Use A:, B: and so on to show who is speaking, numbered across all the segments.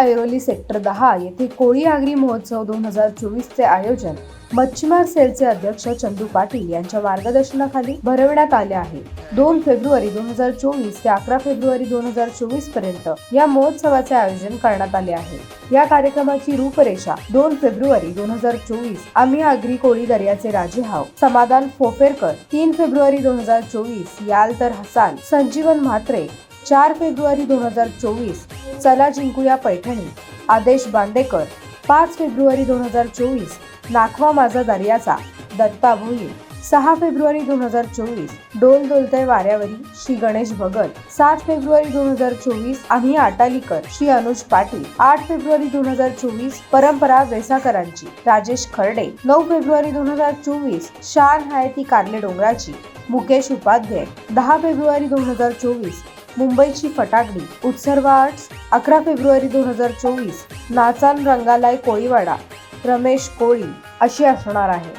A: Airoli sector दहा येथे कोळी आगरी महोत्सव दोन हजार चोवीसचे आयोजन मच्छीमार सेलचे अध्यक्ष चंदू पाटील यांच्या मार्गदर्शनाखाली भरवण्यात आले आहे. दोन फेब्रुवारी दोन हजार चोवीस ते अकरा फेब्रुवारी दोन हजार चोवीसपर्यंत या महोत्सवाचे आयोजन करण्यात आले आहे. या कार्यक्रमाची रूपरेषा दोन फेब्रुवारी दोन हजार चोवीस आम्ही आगरी कोळी दर्याचे राजे हाव समाधान फोफेरकर तीन फेब्रुवारी दोन हजार चोवीस याल तर हसान संजीवन म्हात्रे चार फेब्रुवारी दोन हजार चोवीस. चला जिंकूया पैठणी. आदेश बांदेकर पाच फेब्रुवारी दोन हजार चोवीस. नाखवा माझा दर्याचा. दत्ता भोई सहा फेब्रुवारी दोन हजार चोवीस. डोल डोलते वाऱ्यावरी श्री गणेश भगत. सात फेब्रुवारी दोन हजार चोवीस आम्ही आटालीकर श्री अनुज पाटील. आठ फेब्रुवारी दोन हजार चोवीस परंपरा वेसाकरांची. राजेश खर्डे. नऊ फेब्रुवारी दोन हजार चोवीस शान हाय ती कारले डोंगराची. मुकेश उपाध्याय दहा फेब्रुवारी दोन हजार चोवीस मुंबईची फटाकडी उत्सर्व आर्ट्स अकरा फेब्रुवारी दोन हजार चोवीस नाचान रंगालाय कोळीवाडा रमेश कोळी अशी असणार आहे.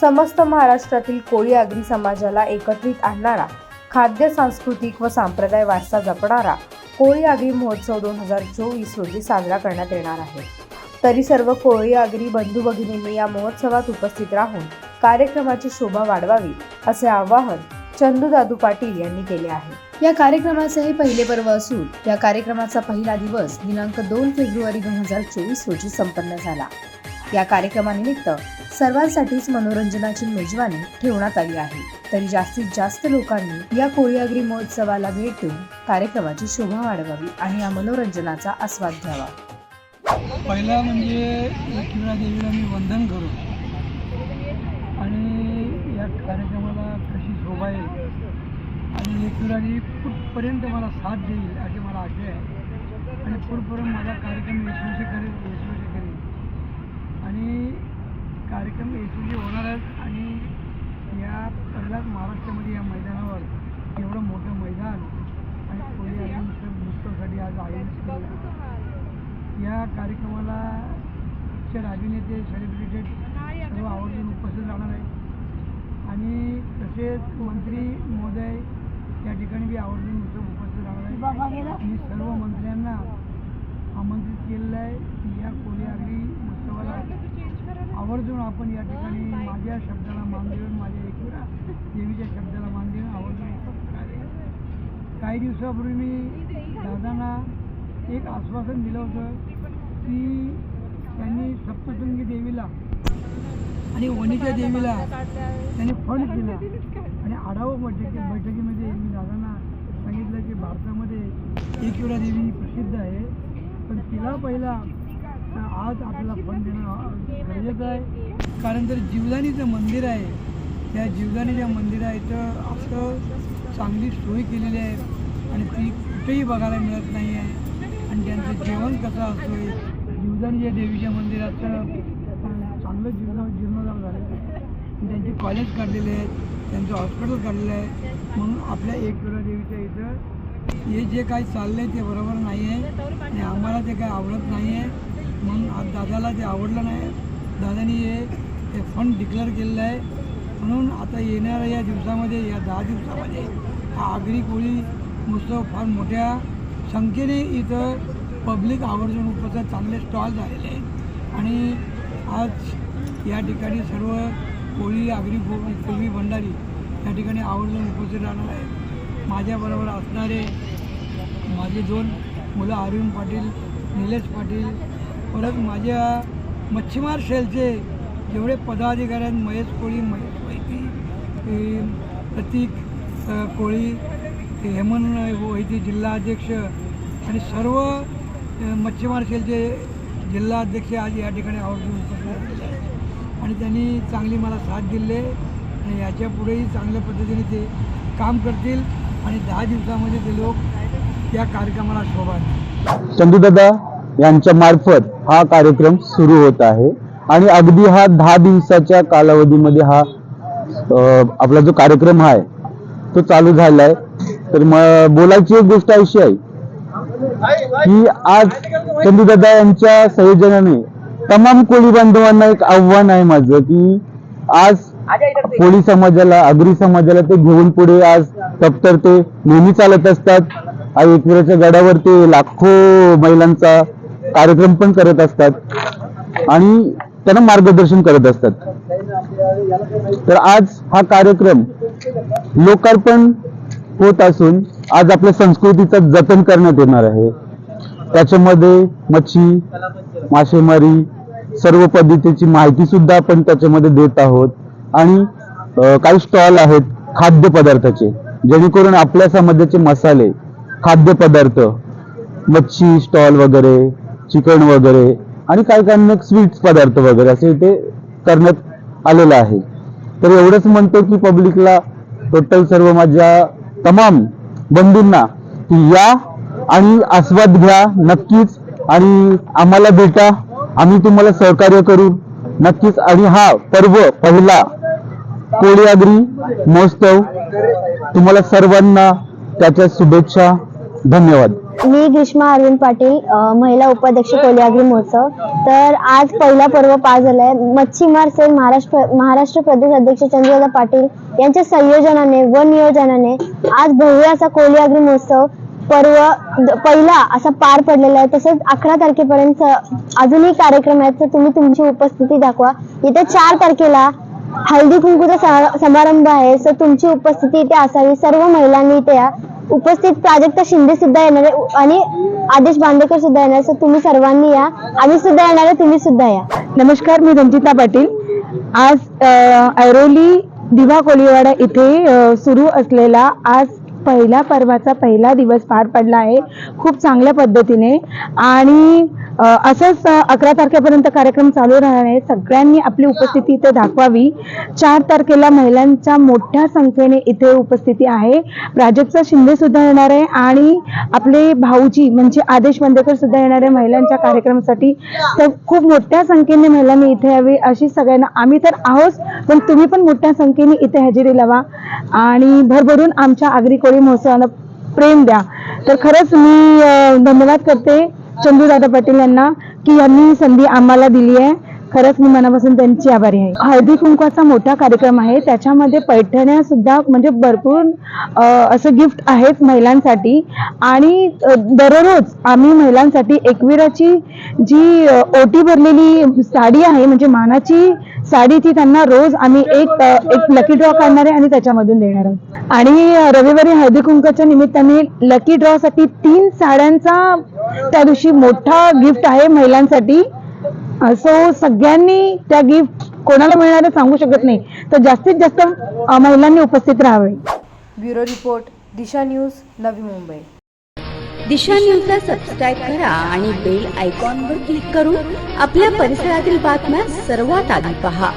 A: समस्त महाराष्ट्रातील कोळी आगरी समाजाला एकत्रित आणणारा खाद्य सांस्कृतिक व सांप्रदाय वारसा जपणारा कोळी आगरी महोत्सव दोन हजार चोवीस रोजी साजरा करण्यात येणार आहे. तरी सर्व कोळी आगरी बंधू भगिनींनी या महोत्सवात उपस्थित राहून कार्यक्रमाची शोभा वाढवावी असे आवाहन चंदू दादू पाटील यांनी केले आहे. या कार्यक्रमाचे हे पहिले पर्व असून या कार्यक्रमाचा पहिला दिवस दिनांक दोन फेब्रुवारी दोन हजार चोवीस रोजी संपन्न झाला. या कार्यक्रमानिमित्त सर्वांसाठीच मनोरंजनाची मेजवानी ठेवण्यात आली आहे. तरी जास्तीत जास्त लोकांनी या कोळीआगरी महोत्सवाला भेट देऊन कार्यक्रमाची शोभा वाढवावी आणि या मनोरंजनाचा आस्वाद घ्यावा.
B: पहिला म्हणजे एकविरा देवीला मी वंदन करू. आणि या कार्यक्रमाला कशी येईल आणि एकविराजी कुठपर्यंत मला साथ देईल अशी मला आशा आहे. आणि पुढपर्यंत माझा कार्यक्रम यशस्वी करेल यशस्वी करेल. आणि कार्यक्रम यशस्वी होणारच आणि या पहिल्याच महाराष्ट्रामध्ये या मैदानावर एवढं मोठं मैदान आणि कोणी आल्यानंतर नुसतंसाठी आज आयोजित केलं या कार्यक्रमाला राजनेते सेलिब्रिटेड सर्व आवर्जून उपस्थित राहणार आहे आणि तसेच मंत्री महोदय या ठिकाणी बी आवर्जून उपस्थित राहणार आहे मी सर्व मंत्र्यांना आमंत्रित केलेलं आहे की या कोळी महोत्सवाला आवर्जून आपण या ठिकाणी माझ्या शब्दाला मान देऊन माझ्या एकविरा देवीच्या शब्दाला मान देऊन आवर्जून उपस्थित राहिले काही दिवसापूर्वी मी दादांना एक आश्वासन दिलं होतं की त्यांनी सप्तशृंगी देवीला आणि वणीच्या देवीला त्यांनी फंड दिला. आणि आढावा बैठकी बैठकीमध्ये मी दादांना सांगितलं की भारतामध्ये एकविरा देवी प्रसिद्ध आहे. पण तिला पहिला आज आपल्याला फंड देणं गरजेचं आहे. कारण तर जीवदानीचं मंदिर आहे त्या जीवदानीच्या मंदिराचं असं चांगली सोय केलेली आहे. आणि ती कुठेही बघायला मिळत नाही आहे आणि त्यांचं जेवण कसं असतोय जीवदानीच्या देवीच्या मंदिराचं चांगलं जीर्ण जीर्णोद्धार झालेलं आहे. त्यांचे कॉलेज काढलेले आहेत त्यांचं हॉस्पिटल काढलेलं आहे म्हणून आपल्या एक देवीच्या इथं हे जे काही चाललं आहे ते बरोबर नाही आहे आणि आम्हाला ते काही आवडत नाही आहे म्हणून आज दादाला ते आवडलं नाही. दादानी हे हे फंड डिक्लेअर केलेलं आहे. म्हणून आता येणाऱ्या या दिवसामध्ये या दहा दिवसामध्ये हा आगरी कोळी महोत्सव फार मोठ्या संख्येने इथं पब्लिक आवर्जून उपस्थित चांगले स्टॉल झालेले आहेत. आणि आज या ठिकाणी सर्व कोळी आगरी कोळी भंडारी या ठिकाणी आवर्जून उपस्थित राहणार आहे माझ्याबरोबर असणारे माझे दोन मुलं अरविंद पाटील निलेश पाटील परत माझ्या मच्छीमार सेलचे जेवढे पदाधिकारी आहेत महेश कोळी महेश वैती प्रतीक कोळी हेमंत वैती जिल्हाध्यक्ष आणि सर्व मच्छीमार सेलचे जिल्हा अध्यक्ष आज या ठिकाणी आवर्जून उपस्थित आणि त्यांनी चांगली मला साथ दिली आणि याच्या पुढेही चांगल्या पद्धतीने ते काम करतील आणि दहा दिवसामध्ये ते लोक या कार्यक्रमाला शोभा
C: चंदूदादा यांच्या मार्फत हा कार्यक्रम सुरू होत आहे. आणि अगदी हा दहा दिवसाच्या कालावधीमध्ये हा आपला जो कार्यक्रम आहे तो चालू झालाय. तर मग बोलायची एक गोष्ट अशी आहे की आज चंदूदादा यांच्या संयोजनाने तमाम कोळी बांधवांना एक आव्हान आहे माझं की आज कोळी समाजाला आगरी समाजाला ते घेऊन पुढे आज तप्तर ते नेहमी चालत असतात. आई एकविराच्या गडावर ते लाखो महिलांचा कार्यक्रम पण करत असतात. आणि त्यांना मार्गदर्शन करत असतात. तर आज हा कार्यक्रम लोकार्पण होत असून आज आपल्या संस्कृतीचं जतन करण्यात येणार आहे. त्याच्यामध्ये मच्छी मासेमारी सर्व पद्धतीची माहिती सुद्धा आपण त्याच्यामध्ये देत आहोत. आणि काही स्टॉल आहेत खाद्यपदार्थाचे जेणेकरून आपल्या समाजाचे मसाले खाद्यपदार्थ मच्छी स्टॉल वगैरे चिकन वगैरे आणि काही काही स्वीट्स पदार्थ वगैरे असे इथे करण्यात आलेलं आहे. तर एवढंच म्हणतो की पब्लिकला टोटल सर्व माझ्या तमाम बंधूंना की या आणि आस्वाद घ्या. नक्कीच आणि आम्हाला भेटा आम्ही तुम्हाला सहकार्य करू. नक्कीच आणि हा पर्व पहिला कोळीआगरी महोत्सव तुम्हाला सर्वांना त्याच्या शुभेच्छा. धन्यवाद.
D: मी ग्रीष्मा अरविंद पाटील महिला उपाध्यक्ष कोलियाग्री महोत्सव. तर आज पहिला पर्व पार झालाय. मच्छीमार सेल महाराष्ट्र महाराष्ट्र प्रदेश अध्यक्ष चंद्रदा पाटील यांच्या संयोजनाने व नियोजनाने आज भव्य असा कोलियाग्री महोत्सव पर्व पहिला असा पार पडलेला आहे. तसेच अकरा तारखेपर्यंत अजूनही कार्यक्रम आहेत. तर तुम्ही तुमची उपस्थिती दाखवा. येत्या चार तारखेला हळदी कुंकूचा समारंभ आहे. सो तुमची उपस्थिती इथे असावी. सर्व महिलांनी इथे या. उपस्थित प्राजक्ता शिंदे सुद्धा येणार आहे. आणि आदेश बांदेकर सुद्धा येणार सो तुम्ही सर्वांनी या. आम्ही सुद्धा येणार आहे. तुम्ही सुद्धा या.
E: नमस्कार मी रंजिता पाटील. आज ऐरोली दिवा कोळीवाडा इथे सुरू असलेला आज पहिला पर्वाचा पहिला दिवस पार पडला आहे. खूप चांगल्या पद्धतीने. आणि असंच अकरा तारखेपर्यंत कार्यक्रम चालू राहणार आहे. सगळ्यांनी आपली उपस्थिती इथे दाखवावी. चार तारखेला महिलांच्या मोठ्या संख्येने इथे उपस्थिती आहे. प्राजक्ता शिंदे सुद्धा येणार आहे आणि आपले भाऊजी म्हणजे आदेश वंदेकर सुद्धा येणार आहे महिलांच्या कार्यक्रमासाठी. तर खूप मोठ्या संख्येने महिलांनी इथे यावी अशी सगळ्यांना आम्ही तर आहोत पण तुम्ही पण मोठ्या संख्येने इथे हजेरी लावा. आणि भरभरून आमच्या आगरी कोळी महोत्सवाला प्रेम द्या. तर खरंच मी धन्यवाद करते चंदूदादा पाटील यांना की यांनी संधी आम्हाला दिली आहे. खरंच मी मनापासून त्यांची आभारी आहे. हळदी कुंकवाचा मोठा कार्यक्रम आहे. त्याच्यामध्ये पैठण्या सुद्धा म्हणजे भरपूर असं गिफ्ट आहेत महिलांसाठी. आणि दररोज आम्ही महिलांसाठी एकविराची जी ओटी भरलेली साडी आहे म्हणजे मानाची साडी ती त्यांना रोज आम्ही एक एक लकी ड्रॉ करणार आहे आणि त्याच्यामधून देणार आहोत. आणि रविवारी हळदी कुंकवाच्या निमित्ताने लकी ड्रॉ साठी तीन साड्यांचा त्या दिवशी मोठा गिफ्ट आहे महिलांसाठी. सो सगळ्यांनी त्या गिफ्ट कोणाला मिळणार आहे सांगू शकत नाही. तर जास्तीत जास्त महिलांनी उपस्थित राहावे.
A: ब्युरो रिपोर्ट दिशा न्यूज नवी मुंबई.
F: दिशा न्यूजला सबस्क्राईब करा आणि बेल आयकॉनवर क्लिक करून आपल्या परिसरातील बातम्या सर्वात आधी पहा.